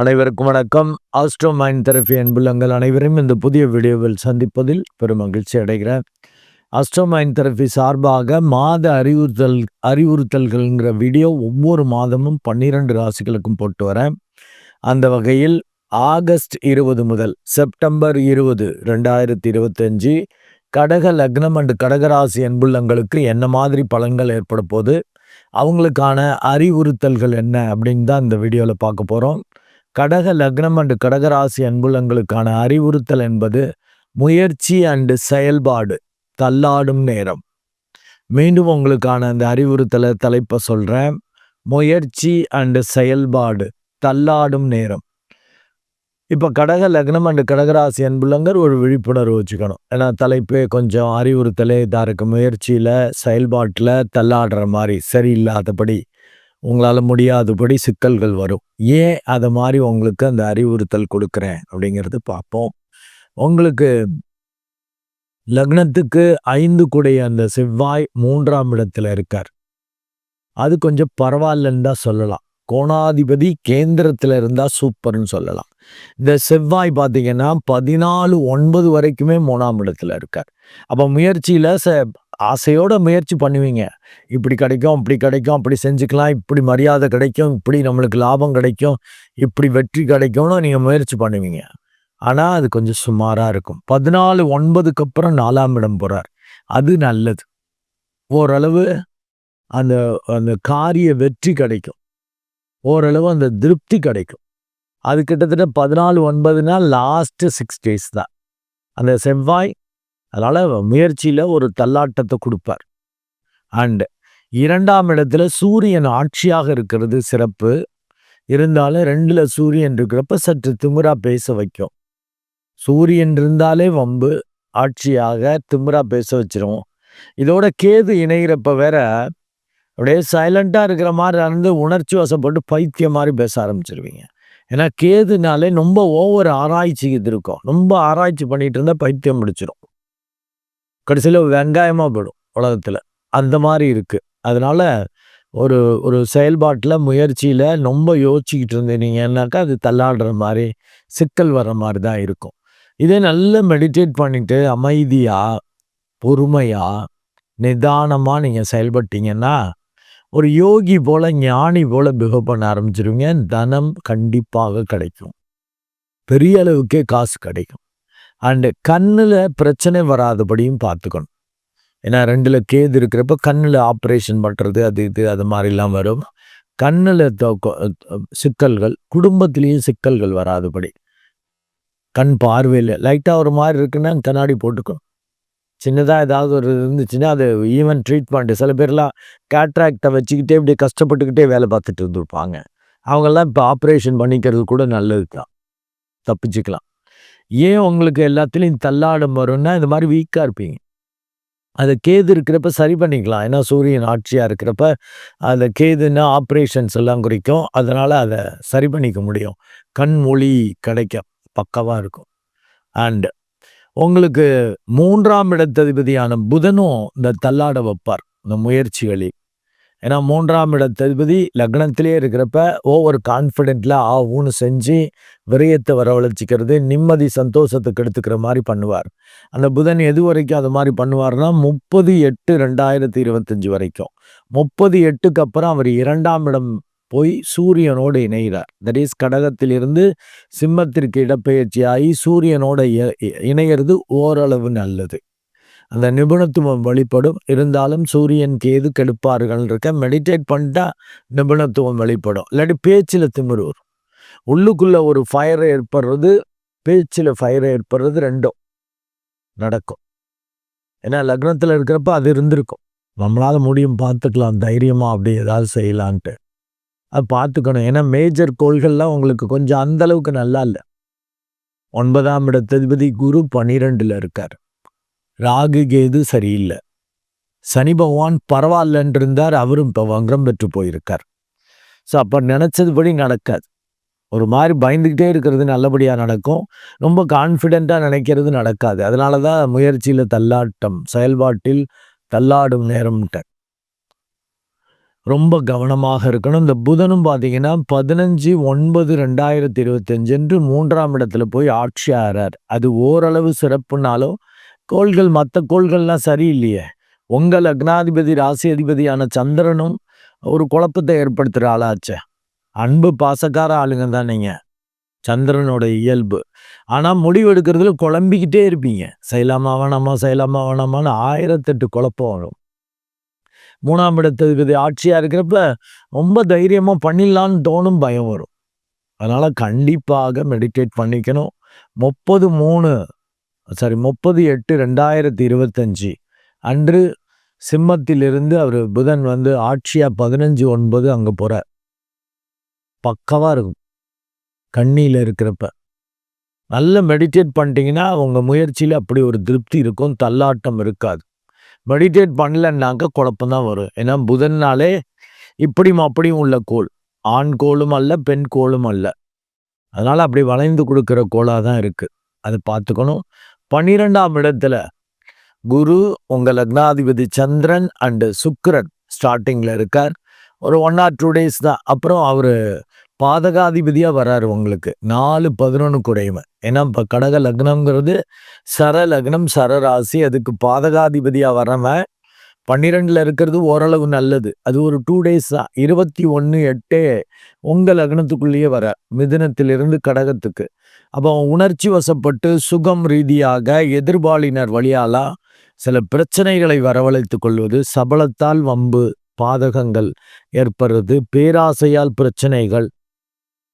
அனைவருக்கும் வணக்கம். Astro mind therapy அன்புள்ளங்கள் அனைவரும் இந்த புதிய வீடியோவில் சந்திப்பதில் பெரும் மகிழ்ச்சி அடைகிறேன். ஆஸ்ட்ரோ மைண்ட் தெரப்பி சார்பாக மாத அறிவுறுத்தல் அறிவுறுத்தல்கள்ங்கிற வீடியோ ஒவ்வொரு மாதமும் பன்னிரெண்டு ராசிகளுக்கும் போட்டு வரேன். அந்த வகையில் ஆகஸ்ட் இருபது முதல் செப்டம்பர் இருபது ரெண்டாயிரத்தி இருபத்தஞ்சி கடக லக்னம் அண்டு கடகராசி அன்புள்ளங்களுக்கு என்ன மாதிரி பலன்கள் ஏற்பட போது அவங்களுக்கான அறிவுறுத்தல்கள் என்ன அப்படின்னு தான் இந்த வீடியோவில் பார்க்க போகிறோம் கடக லக்னம் அண்டு கடகராசி அன்புலங்களுக்கான அறிவுறுத்தல் என்பது முயற்சி அண்டு செயல்பாடு தள்ளாடும் நேரம். மீண்டும் உங்களுக்கான அந்த அறிவுறுத்தலை தலைப்பை சொல்கிறேன் முயற்சி அண்டு செயல்பாடு தள்ளாடும் நேரம். இப்போ கடக லக்னம் அண்டு கடகராசி அன்புள்ளங்கர் ஒரு விழிப்புணர்வு வச்சுக்கணும். ஏன்னா தலைப்பே கொஞ்சம் அறிவுறுத்தலே இதாக இருக்குது முயற்சியில் செயல்பாட்டில் தள்ளாடுற மாதிரி சரியில்லாதபடி உங்களால் முடியாதபடி சிக்கல்கள் வரும். ஏன் அதை மாதிரி உங்களுக்கு அந்த அறிவுறுத்தல் கொடுக்குறேன்? அப்படிங்கிறது பார்ப்போம். உங்களுக்கு லக்னத்துக்கு ஐந்து கூடைய அந்த செவ்வாய் மூன்றாம் இடத்துல இருக்கார். அது கொஞ்சம் பரவாயில்லன்னு தான் சொல்லலாம். கோணாதிபதி கேந்திரத்தில் இருந்தால் சூப்பர்னு சொல்லலாம். இந்த செவ்வாய் பார்த்தீங்கன்னா பதினாலு ஒன்பது வரைக்குமே மூணாம் இடத்துல இருக்கார். அப்போ முயற்சியில் ச ஆசையோட முயற்சி பண்ணுவீங்க. இப்படி கிடைக்கும் இப்படி கிடைக்கும் அப்படி செஞ்சுக்கலாம் இப்படி மரியாதை கிடைக்கும் இப்படி நம்மளுக்கு லாபம் கிடைக்கும் இப்படி வெற்றி கிடைக்கும்னு நீங்கள் முயற்சி பண்ணுவீங்க. ஆனால் அது கொஞ்சம் சுமாராக இருக்கும். பதினாலு ஒன்பதுக்கு அப்புறம் நாலாம் இடம் போகிறார் அது நல்லது. ஓரளவு அந்த அந்த காரிய வெற்றி கிடைக்கும். ஓரளவு அந்த திருப்தி கிடைக்கும். அது கிட்டத்தட்ட பதினாலு ஒன்பதுனா லாஸ்ட்டு சிக்ஸ் டேஸ் தான். அந்த செவ்வாய் அதனால் முயற்சியில் ஒரு தள்ளாட்டத்தை கொடுப்பார். அண்டு இரண்டாம் இடத்துல சூரியன் ஆட்சியாக இருக்கிறது சிறப்பு. இருந்தாலும் ரெண்டில் சூரியன் இருக்கிறப்ப சற்று திமுறா பேச வைக்கும். சூரியன் இருந்தாலே வம்பு ஆட்சியாக திமுறா பேச வச்சிரும் இதோட கேது இணைகிறப்ப வேற அப்படியே சைலண்ட்டாக இருக்கிற மாதிரி இருந்து உணர்ச்சி வசப்பட்டு பைத்தியம் மாதிரி பேச ஆரம்பிச்சிருவீங்க. ஏன்னா கேதுனாலே ரொம்ப ஓவர் ஆராய்ச்சிக்கு இருக்கும். ரொம்ப ஆராய்ச்சி பண்ணிட்டு இருந்தால் பைத்தியம் முடிச்சிடும் கடைசியில் வெங்காயமாக போயிடும் உலகத்தில். அந்த மாதிரி இருக்குது அதனால் ஒரு ஒரு செயல்பாட்டில் முயற்சியில் ரொம்ப யோசிச்சுக்கிட்டு இருந்தீங்கன்னாக்கா அது தள்ளாடுற மாதிரி சிக்கல் வர்ற மாதிரி தான் இருக்கும். இதே நல்லா மெடிடேட் பண்ணிவிட்டு அமைதியாக பொறுமையாக நிதானமாக நீங்கள் செயல்பட்டீங்கன்னா ஒரு யோகி போல் ஞானி போல் பிஹேவ் பண்ண ஆரம்பிச்சிருவீங்க. தனம் கண்டிப்பாக கிடைக்கும். பெரிய அளவுக்கே காசு கிடைக்கும். அண்டு கண்ணில் பிரச்சனை வராதபடியும் பார்த்துக்கணும். ஏன்னா ரெண்டில் கேது இருக்கிறப்ப கண்ணில் ஆப்ரேஷன் பண்ணுறது அது இது அது மாதிரிலாம் வரும். கண்ணில் சிக்கல்கள் குடும்பத்திலேயும் சிக்கல்கள் வராதபடி. கண் பார்வையில் லைட்டாக ஒரு மாதிரி இருக்குன்னா கண்ணாடி போட்டுக்கணும். சின்னதாக ஏதாவது ஒரு இருந்துச்சுன்னா அது ஈவன் ட்ரீட்மெண்ட்டு சில பேர்லாம் கேட்ராக்டை வச்சுக்கிட்டே இப்படி கஷ்டப்பட்டுக்கிட்டே வேலை பார்த்துட்டு இருந்துருப்பாங்க. அவங்கெல்லாம் இப்போ ஆப்ரேஷன் பண்ணிக்கிறது கூட நல்லது தான் தப்பிச்சுக்கலாம். ஏன் உங்களுக்கு எல்லாத்துலேயும் தள்ளாடம் வரும்னா இந்த மாதிரி வீக்காக இருப்பீங்க. அதை கேது இருக்கிறப்ப சரி பண்ணிக்கலாம். ஏன்னா சூரியன் ஆட்சியாக இருக்கிறப்ப அந்த கேதுன்னா ஆப்ரேஷன்ஸ் எல்லாம் குறிக்கும். அதனால் அதை சரி பண்ணிக்க முடியும். கண் மொழி கிடைக்க பக்கவாக இருக்கும். அண்டு உங்களுக்கு மூன்றாம் இடத்ததிபதியான புதனும் இந்த தள்ளாட வைப்பார். இந்த முயற்சிகளில். ஏன்னா மூன்றாம் இடத்ததிபதி லக்னத்திலே இருக்கிறப்ப ஓவர் கான்ஃபிடென்ட்ல ஆகும்னு செஞ்சு விரயத்தை வரவழைச்சிக்கிறது நிம்மதி சந்தோஷத்துக்கு எடுத்துக்கிற மாதிரி பண்ணுவார். அந்த புதன் எது வரைக்கும் அது மாதிரி பண்ணுவார்னா முப்பது எட்டு ரெண்டாயிரத்தி இருபத்தஞ்சு வரைக்கும். முப்பது எட்டுக்கு அப்புறம் அவர் இரண்டாம் இடம் போய் சூரியனோடு இணைகிறார். தட் இஸ் கடகத்திலிருந்து சிம்மத்திற்கு இடப்பெயர்ச்சியாகி சூரியனோட இணையிறது ஓரளவு நல்லது. அந்த நிபுணத்துவம் வெளிப்படும். இருந்தாலும் சூரியன் கேது கெடுப்பார்கள் இருக்க மெடிடேட் பண்ணிட்டா நிபுணத்துவம் வெளிப்படும். இல்லாட்டி பேச்சில் திமிர் வரும் உள்ளுக்குள்ளே ஒரு ஃபயர் ஏற்படுறது பேச்சில் ஃபயர் ஏற்படுறது ரெண்டும் நடக்கும். ஏன்னா லக்னத்தில் இருக்கிறப்ப அது இருந்திருக்கும். நம்மளால் முடியும் பார்த்துக்கலாம். தைரியமாக அப்படி ஏதாவது செய்யலான்ட்டு. அது பார்த்துக்கணும். ஏன்னா மேஜர் கோள்கள்லாம் உங்களுக்கு கொஞ்சம் அந்த அளவுக்கு நல்லா இல்லை. ஒன்பதாம் இடத்ததிபதி குரு பன்னிரெண்டில் இருக்கார். ராகு கேது சரியில்லை. சனி பகவான் பரவாயில்லன்னு இருந்தார் அவரும் இப்போ வங்கரம் பெற்று போயிருக்கார். ஸோ அப்போ நினச்சதுபடி நடக்காது. ஒரு மாதிரி பயந்துக்கிட்டே இருக்கிறது நல்லபடியாக நடக்கும். ரொம்ப கான்ஃபிடெண்ட்டாக நினைக்கிறது நடக்காது. அதனால தான் முயற்சியில் தள்ளாட்டம் செயல்பாட்டில் தள்ளாடும் நேரம்ட்ட ரொம்ப கவனமாக இருக்கணும். இந்த புதனும் பார்த்தீங்கன்னா பதினஞ்சு ஒன்பது ரெண்டாயிரத்தி இருபத்தஞ்சு என்று மூன்றாம் இடத்துல போய் ஆட்சி ஆறார் அது ஓரளவு சிறப்புனாலும் கோள்கள் மற்ற கோள்கள்லாம் சரியில்லையே. உங்கள் லக்னாதிபதி ராசி அதிபதியான சந்திரனும் ஒரு குழப்பத்தை ஏற்படுத்துகிற ஆளாச்சே. அன்பு பாசக்கார ஆளுங்க தான் நீங்கள் சந்திரனோட இயல்பு. ஆனால் முடிவு எடுக்கிறதுல குழம்பிக்கிட்டே இருப்பீங்க. செய்யலாமா வேணாமா செய்யலாமா வேணாமான்னு ஆயிரத்தெட்டு குழப்பம் வரும். மூணாம் இடத்துக்கு ஆட்சியாக இருக்கிறப்ப ரொம்ப தைரியமாக பண்ணிடலான்னு தோணும் பயம் வரும். அதனால் கண்டிப்பாக மெடிடேட் பண்ணிக்கணும். முப்பது மூணு சாரி முப்பது எட்டு ரெண்டாயிரத்தி இருபத்தஞ்சி. அன்று சிம்மத்திலிருந்து அவர் புதன் வந்து ஆட்சியாக பதினஞ்சு ஒன்பது அங்கே போகிறார் பக்கவாக இருக்கும். கண்ணியில் இருக்கிறப்ப. நல்ல மெடிடேட் பண்ணிட்டீங்கன்னா உங்கள் முயற்சியில் அப்படி ஒரு திருப்தி இருக்கும் தள்ளாட்டம் இருக்காது. மெடிடேட் பண்ணலன்னாக்க குழப்பம்தான் வரும். ஏன்னா புதன்னாலே இப்படியும் அப்படியும் உள்ள கோள். ஆண் கோளும் அல்ல பெண் கோளும் அல்ல. அதனால் அப்படி வளைந்து கொடுக்குற கோளாக தான் இருக்குது அதை பார்த்துக்கணும். பன்னிரெண்டாம் இடத்துல குரு உங்கள் லக்னாதிபதி சந்திரன் அண்டு சுக்கரன் ஸ்டார்டிங்கில் இருக்கார். ஒரு ஒன் ஆர் டூ டேஸ் தான். அப்புறம் அவர் பாதகாதிபதியாக வராரு உங்களுக்கு. நாலு பதினொன்று குறையுமை. ஏன்னா இப்போ கடக லக்னம்ங்கிறது சர லக்னம் சர ராசி அதுக்கு பாதகாதிபதியாக வரவன் பன்னிரெண்டில் இருக்கிறது ஓரளவு நல்லது. அது ஒரு டூ டேஸ் தான். இருபத்தி ஒன்று எட்டே உங்கள் லக்னத்துக்குள்ளேயே வர மிதுனத்திலிருந்து கடகத்துக்கு. அப்போ உணர்ச்சி வசப்பட்டு சுகம் ரீதியாக எதிர்பாலினர் வழியாலாம் சில பிரச்சனைகளை வரவழைத்து கொள்வது சபலத்தால் வம்பு பாதகங்கள் ஏற்படுறது பேராசையால் பிரச்சனைகள்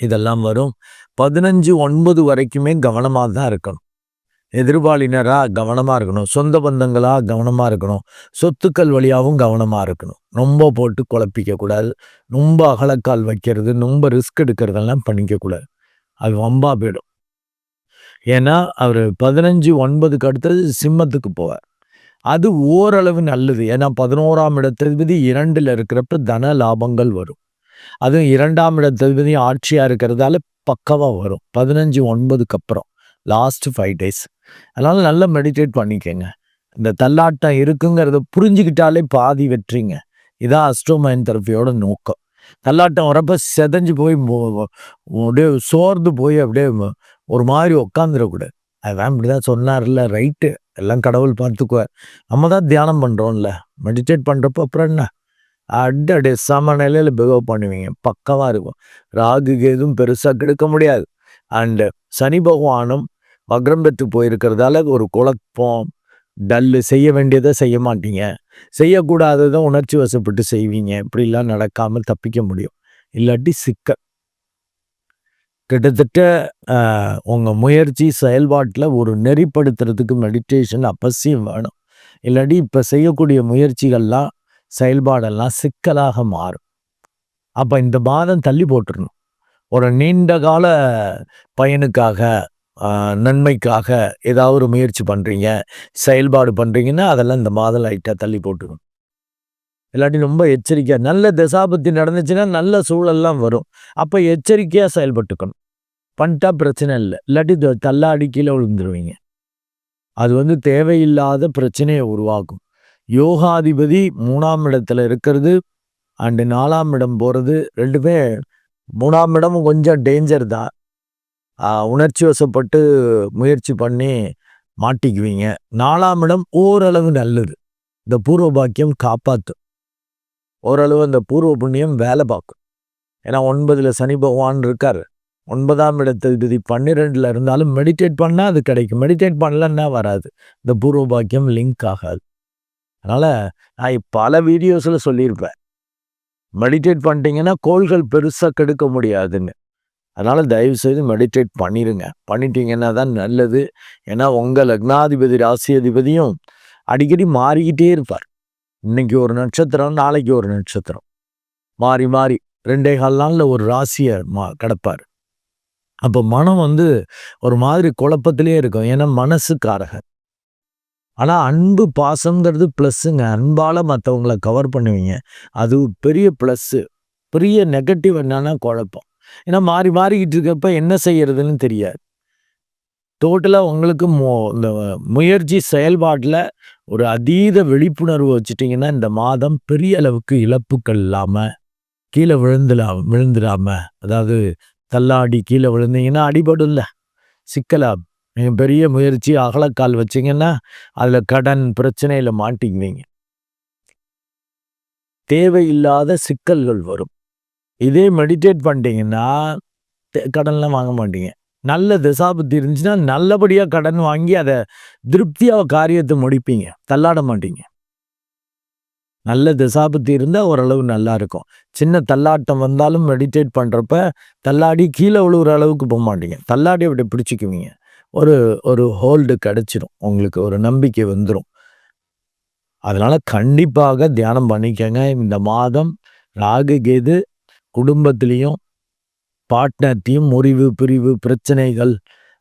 இதெல்லாம் வரும். பதினஞ்சு ஒன்பது வரைக்குமே கவனமாக தான் இருக்கணும். எதிர்பாலினராக கவனமாக இருக்கணும். சொந்த பந்தங்களாக கவனமாக இருக்கணும். சொத்துக்கள் வழியாகவும் கவனமாக இருக்கணும். ரொம்ப போட்டு குழப்பிக்கக்கூடாது ரொம்ப அகலக்கால் வைக்கிறது ரொம்ப ரிஸ்க் எடுக்கிறதெல்லாம் பண்ணிக்கக்கூடாது அது வம்பா போயிடும். ஏன்னா அவர் பதினஞ்சு ஒன்பதுக்கு அடுத்தது சிம்மத்துக்கு போவார். அது ஓரளவு நல்லது. ஏன்னா பதினோராம் இடத்ததிபதி இரண்டில் இருக்கிறப்ப தன லாபங்கள் வரும். அதுவும் இரண்டாம் இடத்ததிபதி ஆட்சியாக இருக்கிறதால பக்கவாக வரும். பதினஞ்சு ஒன்பதுக்கு அப்புறம். லாஸ்ட் ஃபைவ் டேஸ் அதனால் நல்லா மெடிடேட் பண்ணிக்கங்க. இந்த தள்ளாட்டம் இருக்குங்கிறத புரிஞ்சுக்கிட்டாலே பாதி வெற்றிங்க. இதான் அஸ்ட்ரோமைன் தெரப்பியோட நோக்கம். தள்ளாட்டம் வரப்ப செதஞ்சு போய் அப்படியே சோர்ந்து போய் அப்படியே ஒரு மாதிரி உக்காந்துடக்கூடாது அதான் இப்படிதான் சொன்னார்ல ரைட்டு எல்லாம் கடவுள் பார்த்துக்குவார். நம்ம தான் தியானம் பண்ணுறோம்ல மெடிடேட் பண்ணுறப்ப அப்புறம் என்ன? அடடே சம நிலையில் பிகவ் பண்ணுவீங்க. பக்கமாக இருக்கும். ராகுக்கு எதுவும் பெருசாக கெடுக்க முடியாது. அண்டு சனி பகவானும் வக்ரம் பெற்று போயிருக்கிறதால ஒரு குழப்பம் டல்லு செய்ய வேண்டியதை செய்ய மாட்டீங்க. செய்யக்கூடாததை உணர்ச்சி வசப்பட்டு செய்வீங்க. இப்படிலாம் நடக்காமல் தப்பிக்க முடியும். இல்லாட்டி சிக்கல். கிட்டத்தட்ட உங்கள் முயற்சி செயல்பாட்டில் ஒரு நெறிப்படுத்துறதுக்கு மெடிடேஷன் அவசியம் வேணும். இல்லாட்டி இப்போ செய்யக்கூடிய முயற்சிகள்லாம் செயல்பாடெல்லாம் சிக்கலாக மாறும். அப்போ இந்த மாதம் தள்ளி போட்டுடணும் ஒரு நீண்ட கால பயனுக்காக நன்மைக்காக ஏதாவது ஒரு முயற்சி பண்ணுறீங்க செயல்பாடு பண்ணுறீங்கன்னா அதெல்லாம் இந்த மாதம் லைட்டாக தள்ளி போட்டுக்கணும் இல்லாட்டி ரொம்ப எச்சரிக்கையாக நல்ல தசாபத்தி நடந்துச்சுன்னா நல்ல சூழல்லாம் வரும். அப்போ எச்சரிக்கையாக செயல்பட்டுக்கணும். பண்ணிட்டா பிரச்சனை இல்லை. இல்லாட்டி தள்ளாடி கீழே விழுந்துருவீங்க. அது வந்து தேவையில்லாத பிரச்சனையை உருவாக்கும். யோகாதிபதி மூணாம் இடத்துல இருக்கிறது அண்டு நாலாம் இடம் போகிறது ரெண்டுமே மூணாம் இடமும் கொஞ்சம் டேஞ்சர் தான். உணர்ச்சி வசப்பட்டு முயற்சி பண்ணி மாட்டிக்குவீங்க. நாலாம் இடம் ஓரளவு நல்லது. இந்த பூர்வ பாக்கியம் காப்பாற்றும் ஓரளவு அந்த பூர்வ புண்ணியம் வேலை பார்க்கும். ஏன்னா ஒன்பதில் சனி பகவான் இருக்கார். ஒன்பதாம் இடத்ததிபதி பன்னிரெண்டில் இருந்தாலும் மெடிடேட் பண்ணால் அது கிடைக்கும். மெடிடேட் பண்ணலன்னா வராது. இந்த பூர்வ பாக்கியம் லிங்க் ஆகாது. அதனால் நான் பல வீடியோஸில் சொல்லியிருப்பேன். மெடிடேட் பண்ணிட்டீங்கன்னா கோள்கள் பெருசாக கெடுக்க முடியாதுன்னு. அதனால் தயவுசெய்து மெடிடேட் பண்ணிடுங்க பண்ணிட்டீங்கன்னா தான் நல்லது. ஏன்னா உங்கள் லக்னாதிபதி ராசி அதிபதியும் அடிக்கடி மாறிக்கிட்டே இருப்பார். இன்னைக்கு ஒரு நட்சத்திரம் நாளைக்கு ஒரு நட்சத்திரம். மாறி மாறி ரெண்டே கால் நாளில் ஒரு ராசியை மா கிடப்பார். அப்போ மனம் வந்து ஒரு மாதிரி குழப்பத்திலே இருக்கும். ஏன்னா மனசுக்காரகர் ஆனால் அன்பு பாசங்கிறது ப்ளஸ்ஸுங்க. அன்பால் மற்றவங்கள கவர் பண்ணுவீங்க. அது பெரிய ப்ளஸ்ஸு. பெரிய நெகட்டிவ் என்னன்னா குழப்பம். ஏன்னா மாறி மாறிக்கிட்டு இருக்கப்ப என்ன செய்யறதுன்னு தெரியாது. டோட்டலாக உங்களுக்கு மோ இந்த முயற்சி செயல்பாட்டில் ஒரு அதீத விழிப்புணர்வு வச்சுட்டிங்கன்னா இந்த மாதம் பெரிய அளவுக்கு இழப்புக்கள் இல்லாமல் கீழே விழுந்துலாம் விழுந்துடாம அதாவது தள்ளாடி கீழே விழுந்தீங்கன்னா அடிபடும்ல. சிக்கலாம் நீங்கள் பெரிய முயற்சி அகலக்கால் வச்சிங்கன்னா அதில் கடன் பிரச்சனையில் மாட்டிக்குவீங்க. தேவையில்லாத சிக்கல்கள் வரும். இதே மெடிடேட் பண்ணிட்டீங்கன்னா கடன்லாம் வாங்க மாட்டீங்க. நல்ல திசாபுத்தி இருந்துச்சுன்னா நல்லபடியாக கடன் வாங்கி அதை திருப்தியாக காரியத்தை முடிப்பீங்க. தள்ளாட மாட்டீங்க. நல்ல திசாபுத்தி இருந்தால் ஓரளவு நல்லா இருக்கும். சின்ன தள்ளாட்டம் வந்தாலும் மெடிடேட் பண்ணுறப்ப தள்ளாடி கீழே விழுகிற அளவுக்கு போக மாட்டீங்க. தள்ளாடி அப்படி பிடிச்சிக்குவீங்க. ஒரு ஒரு ஹோல்டு கிடச்சிடும் உங்களுக்கு ஒரு நம்பிக்கை வந்துடும் அதனால் கண்டிப்பாக தியானம் பண்ணிக்கங்க. இந்த மாதம் ராகு கேது குடும்பத்துலேயும் பார்ட்னர்ட்டையும் முறிவு பிரிவு பிரச்சனைகள்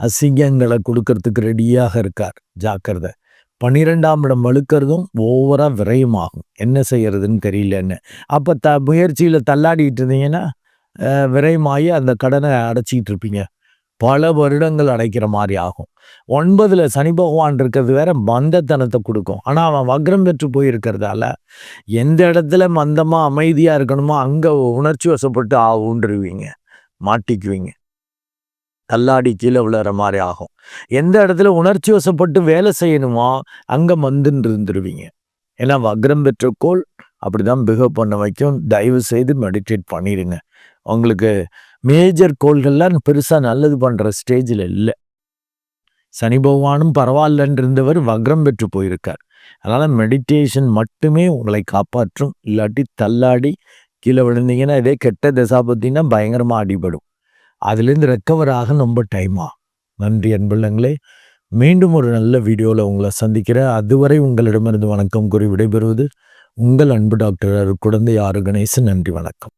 அசிங்கங்களை கொடுக்கறதுக்கு ரெடியாக இருக்கார். ஜாக்கிரதை. பன்னிரெண்டாம் இடம் வலுக்கிறதும் ஓவராக விரயமாகும். என்ன செய்யறதுன்னு தெரியலன்னு அப்போ த முயற்சியில் தள்ளாடிட்டு இருந்தீங்கன்னா விரயமாகி அந்த கடனை அடைச்சிக்கிட்டு இருப்பீங்க. பல வருடங்கள் அடைக்கிற மாதிரி ஆகும். ஒன்பதில் சனி பகவான் இருக்கிறது வேற மந்தத்தனத்தை கொடுக்கும். ஆனால் அவன் வக்ரம் பெற்று போயிருக்கிறதால எந்த இடத்துல மந்தமாக அமைதியாக இருக்கணுமோ அங்கே உணர்ச்சி வசப்பட்டு ஆகுன்றுவீங்க மாட்டிக்குவீங்க. தள்ளாடி கீழே விழுற மாதிரி ஆகும். எந்த இடத்துல உணர்ச்சி வசப்பட்டு வேலை செய்யணுமோ அங்கே மந்துன்னு இருந்துருவீங்க. ஏன்னா வக்ரம் பெற்ற கோள் அப்படிதான் பிஹேவ் பண்ண வைக்கும். தயவு செய்து மெடிடேட் பண்ணிடுங்க உங்களுக்கு மேஜர் கோள்கள்லாம் பெருசாக நல்லது பண்ணுற ஸ்டேஜில் இல்லை. சனி பகவானும் பரவாயில்லன்னு இருந்தவர் வக்ரம் பெற்று போயிருக்கார். அதனால் மெடிடேஷன் மட்டுமே உங்களை காப்பாற்றும். இல்லாட்டி தள்ளாடி கீழே விழுந்தீங்கன்னா இதே கெட்ட திசை பார்த்தீங்கன்னா பயங்கரமாக அடிபடும். அதுலேருந்து ரெக்கவர் ஆக ரொம்ப டைம் ஆகும் நன்றி அன்புள்ளங்களே. மீண்டும் ஒரு நல்ல வீடியோவில் உங்களை சந்திக்கிறேன். அதுவரை உங்களிடமிருந்து வணக்கம் கூறி விடைபெறுவது உங்கள் அன்பு டாக்டர் குழந்தை ஆறு கணேசன். நன்றி வணக்கம்.